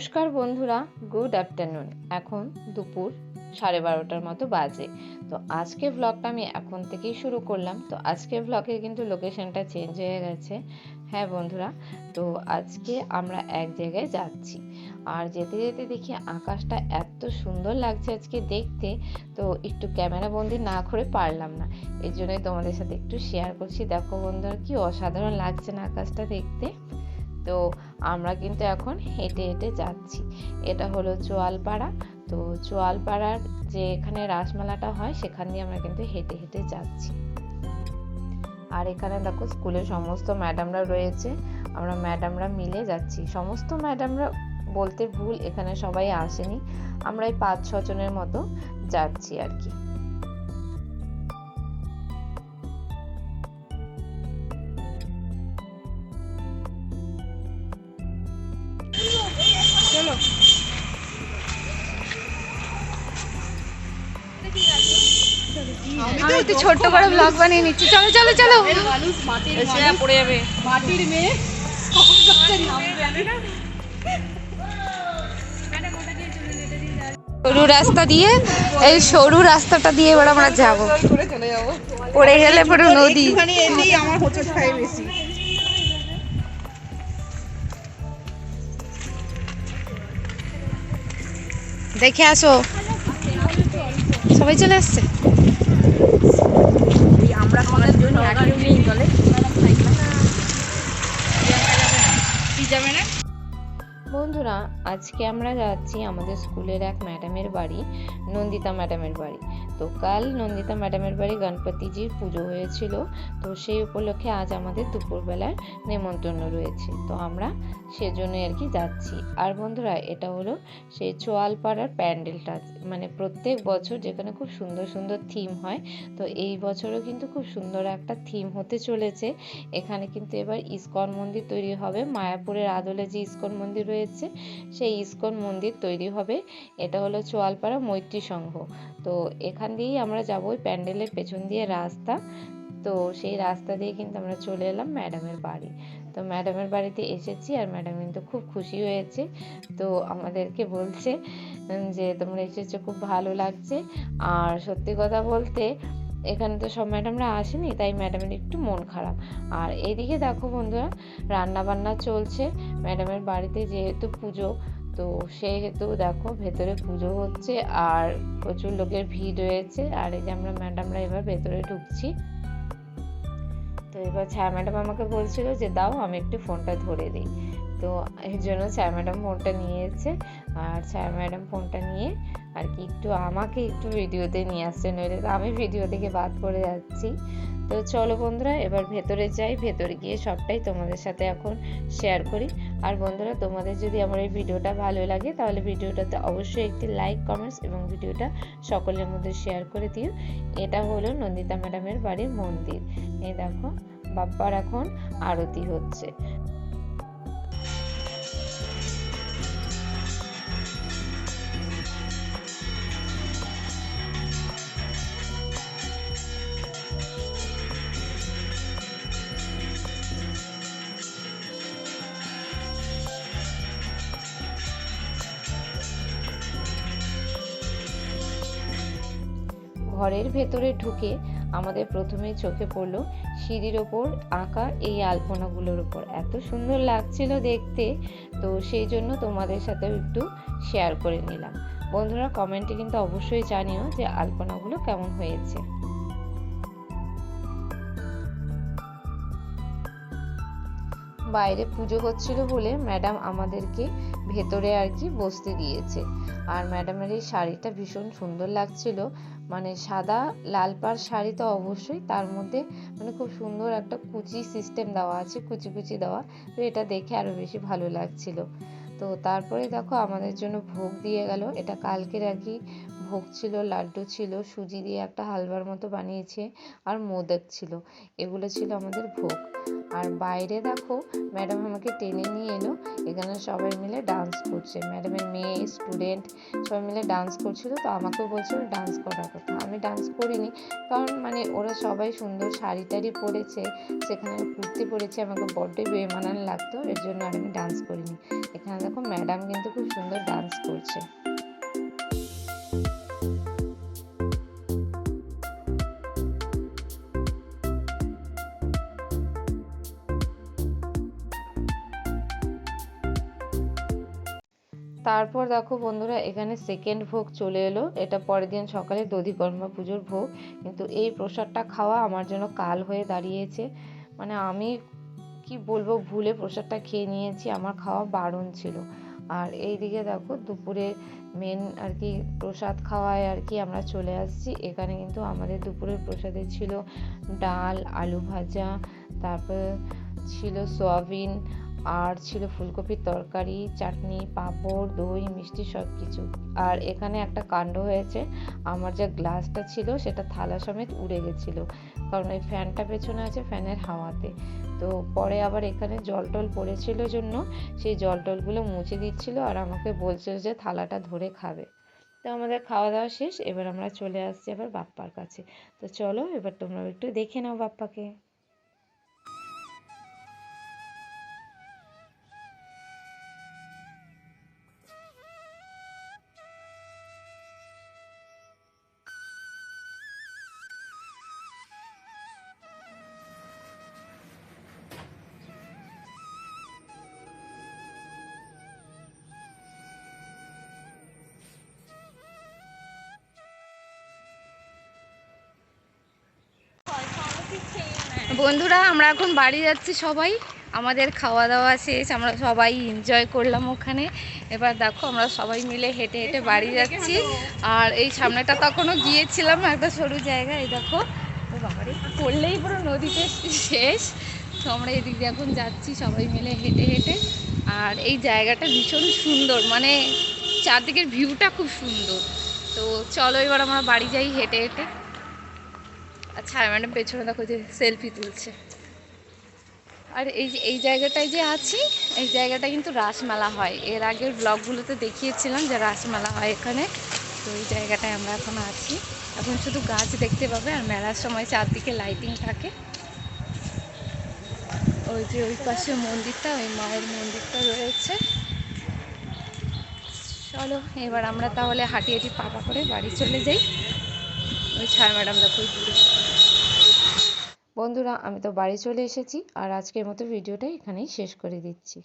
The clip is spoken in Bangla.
নমস্কার বন্ধুরা গুড আফটারনুন এখন দুপুর সাড়ে বারোটার মতো বাজে। তো আজকে ব্লগটা আমি এখন থেকেই শুরু করলাম। তো আজকে ব্লগের কিন্তু লোকেশনটা চেঞ্জ হয়ে গেছে। হ্যাঁ বন্ধুরা, তো আজকে আমরা এক জায়গায় যাচ্ছি। আর যেতে যেতে দেখি আকাশটা এত সুন্দর লাগছে আজকে দেখতে। তো একটু ক্যামেরা বন্দি না করে পারলাম না। এই জন্যই তোমাদের সাথে একটু শেয়ার করছি। দেখো বন্ধুরা, কি অসাধারণ লাগছে না আকাশটা দেখতে। তো আমরা কিন্তু এখন হেঁটে হেঁটে যাচ্ছি। এটা হলো চোয়ালপাড়া। তো চোয়ালপাড়ার যে এখানে রাসমেলাটা হয়, সেখান দিয়ে আমরা কিন্তু হেঁটে হেঁটে যাচ্ছি। আর এখানে দেখো স্কুলের সমস্ত ম্যাডামরা রয়েছে। আমরা ম্যাডামরা মিলে যাচ্ছি। সমস্ত ম্যাডামরা বলতে ভুল, এখানে সবাই আসেনি। আমরা এই পাঁচ ছজনের মতো যাচ্ছি আর কি। একটু ছোট্ট করে ব্লগ বানিয়ে নিচ্ছি। চলো চলো চলো। সরু রাস্তা দিয়ে, এই সরু রাস্তাটা দিয়ে এবার আমরা যাব। পড়ে গেলে পুরো নদী। দেখে আসো। সবাই চলে আসছে? করার জন্য কেউ নেই দলে। যাবে না। বন্ধুরা, আজকে আমরা যাচ্ছি আমাদের স্কুলের এক ম্যাডামের বাড়ি, নন্দিতা ম্যাডামের বাড়ি। তো কাল নন্দিতা ম্যাডামের বাড়ি গণপতিজির পুজো হয়েছিল। তো সেই উপলক্ষে আজ আমাদের দুপুরবেলার নেমন্তন্ন রয়েছে। তো আমরা সেজন্য আর কি যাচ্ছি। আর বন্ধুরা, এটা হলো সেই চোয়ালপাড়ার প্যান্ডেলটা। মানে প্রত্যেক বছর যেখানে খুব সুন্দর সুন্দর থিম হয়, তো এই বছরও কিন্তু খুব সুন্দর একটা থিম হতে চলেছে। এখানে কিন্তু এবার ইস্কন মন্দির তৈরি হবে। মায়াপুরের আদলে যে ইস্কন মন্দির রয়েছে সেই ইস্কন মন্দির তৈরি হবে। এটা হলো চোয়ালপাড়া মৈত্রী সংঘ। তো এখান দিয়েই আমরা যাব, ওই প্যান্ডেলের পেছন দিয়ে রাস্তা। তো সেই রাস্তা দিয়ে কিন্তু আমরা চলে এলাম ম্যাডামের বাড়ি। তো ম্যাডামের বাড়িতে এসেছি আর ম্যাডাম কিন্তু খুব খুশি হয়েছে। তো আমাদেরকে বলছে যে তোমরা এসেছ, খুব ভালো লাগছে। আর সত্যি কথা বলতে এখানে তো সব ম্যাডামরা আসেনি, তাই ম্যাডামের একটু মন খারাপ। আর এদিকে দেখো বন্ধুরা রান্না বান্না চলছে। ম্যাডামের বাড়িতে যেহেতু পুজো, তো সেহেতু দেখো ভেতরে পুজো হচ্ছে আর প্রচুর লোকের ভিড় রয়েছে। আর এই যে আমরা ম্যাডামরা এবার ভেতরে ঢুকছি। তো এবার ছায়া ম্যাডাম আমাকে বলছিল যে, দাও, আমি একটু ফোনটা ধরে দিই। তো এর জন্য স্যার ম্যাডাম ফোনটা নিয়েছে। আর স্যার ম্যাডাম ফোনটা নিয়ে আর কি একটু আমাকে একটু ভিডিওতে নিয়ে আসছে নইলে আমি ভিডিও থেকে বাদ পড়ে যাচ্ছি। তো চলো বন্ধুরা, এবার ভেতরে যাই। ভেতরে গিয়ে সবটাই তোমাদের সাথে এখন শেয়ার করি। আর বন্ধুরা, তোমাদের যদি আমার এই ভিডিওটা ভালো লাগে, তাহলে ভিডিওটাতে অবশ্যই একটি লাইক কমেন্টস এবং ভিডিওটা সকলের মধ্যে শেয়ার করে দিও। এটা হলো নন্দিতা ম্যাডামের বাড়ির মন্দির। এই দেখো, বাপ্পার এখন আরতি হচ্ছে। ঘরের ভেতরে ঢুকে আমাদের প্রথমে চোখে পড়ল সিঁড়ির ওপর আঁকা এই আলপনাগুলোর ওপর এত সুন্দর লাগছিল দেখতে, তো সেই জন্য তোমাদের সাথেও একটু শেয়ার করে নিলাম। বন্ধুরা কমেন্টে কিন্তু অবশ্যই জানিও যে আলপনাগুলো কেমন হয়েছে। বাইরে পুজো হচ্ছিল বলে ম্যাডাম আমাদেরকে ভেতরে আর কি বসতে দিয়েছে। আর ম্যাডামের এই শাড়িটা ভীষণ সুন্দর লাগছিল। মানে সাদা লাল পাড় শাড়ি তো অবশ্যই, তার মধ্যে মানে খুব সুন্দর একটা কুচি সিস্টেম দেওয়া আছে, কুচি কুচি দেওয়া, তো এটা দেখে আরও বেশি ভালো লাগছিল। তো তারপরে দেখো আমাদের জন্য ভোগ দিয়ে গেল, এটা কালকের আর কি ভোগ ছিল, লাড্ডু ছিল, সুজি দিয়ে একটা হালুয়ার মতো বানিয়েছে, আর মোদক ছিল, এগুলো ছিল আমাদের ভোগ। আর বাইরে দেখো ম্যাডাম আমাকে টেনে নিয়ে এলো। এখানে সবাই মিলে ডান্স করছে। ম্যাডামের মেয়ে স্টুডেন্ট সবাই মিলে ডান্স করছিল। তো আমাকেও বলছিল ডান্স করার কথা। আমি ডান্স করিনি। কারণ মানে ওরা সবাই সুন্দর শাড়ি টাড়ি পরেছে, সেখানে কুর্তি পরেছে। আমাকে বড্ডই বেমানান লাগতো। এর জন্য আর আমি ডান্স করিনি। এখানে দেখো ম্যাডাম কিন্তু খুব সুন্দর ডান্স করছে। তারপর দেখো বন্ধুরা, এখানে সেকেন্ড ভোগ চলে এলো। এটা পরের দিন সকালে দধি দধিকর্মা পুজোর ভোগ। কিন্তু এই প্রসাদটা খাওয়া আমার জন্য কাল হয়ে দাঁড়িয়েছে। মানে আমি কি বলব, ভুলে প্রসাদটা খেয়ে নিয়েছি। আমার খাওয়া বারণ ছিল। আর এই দিকে দেখো, দুপুরে মেন আর কি প্রসাদ খাওয়ায় আর কি আমরা চলে আসছি। এখানে কিন্তু আমাদের দুপুরের প্রসাদে ছিল ডাল, আলু ভাজা, তারপর ছিল সয়াবিন আর ছিল ফুলকপির তরকারি, চাটনি, পাঁপড়, দই, মিষ্টি সব কিছু আর এখানে একটা কাণ্ড হয়েছে, আমার যে গ্লাসটা ছিল সেটা থালা সমেত উড়ে গেছিল, কারণ ওই ফ্যানটা পেছনে আছে ফ্যানের হাওয়াতে। তো পরে আবার এখানে জল টল পড়েছিল জন্য, সেই জল টলগুলো মুছে দিচ্ছিল আর আমাকে বলছিল যে থালাটা ধরে খাবে। তো আমাদের খাওয়া দাওয়া শেষ, এবার আমরা চলে আসছি আবার বাপ্পার কাছে। তো চলো এবার তোমরা একটু দেখে নাও বাপ্পাকে। বন্ধুরা আমরা এখন বাড়ি যাচ্ছি সবাই। আমাদের খাওয়া দাওয়া শেষ আমরা সবাই এনজয় করলাম ওখানে। এবার দেখো আমরা সবাই মিলে হেঁটে হেঁটে বাড়ি যাচ্ছি। আর এই সামনেটা তখনও গিয়েছিলাম একটা সরু জায়গা এই দেখো। বাবারে পড়লেই পুরো নদীতে শেষ। তো আমরা এদিক দিয়ে এখন যাচ্ছি সবাই মিলে হেঁটে হেঁটে। আর এই জায়গাটা ভীষণ সুন্দর মানে চারদিকের ভিউটা খুব সুন্দর। তো চলো এবার আমরা বাড়ি যাই হেঁটে হেঁটে। আচ্ছা ম্যাডাম পেছনে দেখো যে সেলফি তুলছে। আর এই যে, এই জায়গাটায় যে আছি, এই জায়গাটা কিন্তু রাসমেলা হয়। এর আগের ব্লগগুলোতে দেখিয়েছিলাম যে রাসমেলা হয় এখানে। তো এই জায়গাটায় আমরা এখন আছি। এখন শুধু গাছ দেখতে পাবে, আর মেলার সময় চারদিকে লাইটিং থাকে। ওই যে ওই পাশে মন্দিরটা, ওই মায়ের মন্দিরটা রয়েছে। চলো, এবার আমরা তাহলে হাঁটি হাঁটি পাপা করে বাড়ি চলে যাই। ওই ছায়া ম্যাডাম, দেখো। বন্ধুরা, আমি তো বাড়ি চলে এসেছি, আর আজকের মতো ভিডিওটা এখানেই শেষ করে দিচ্ছি।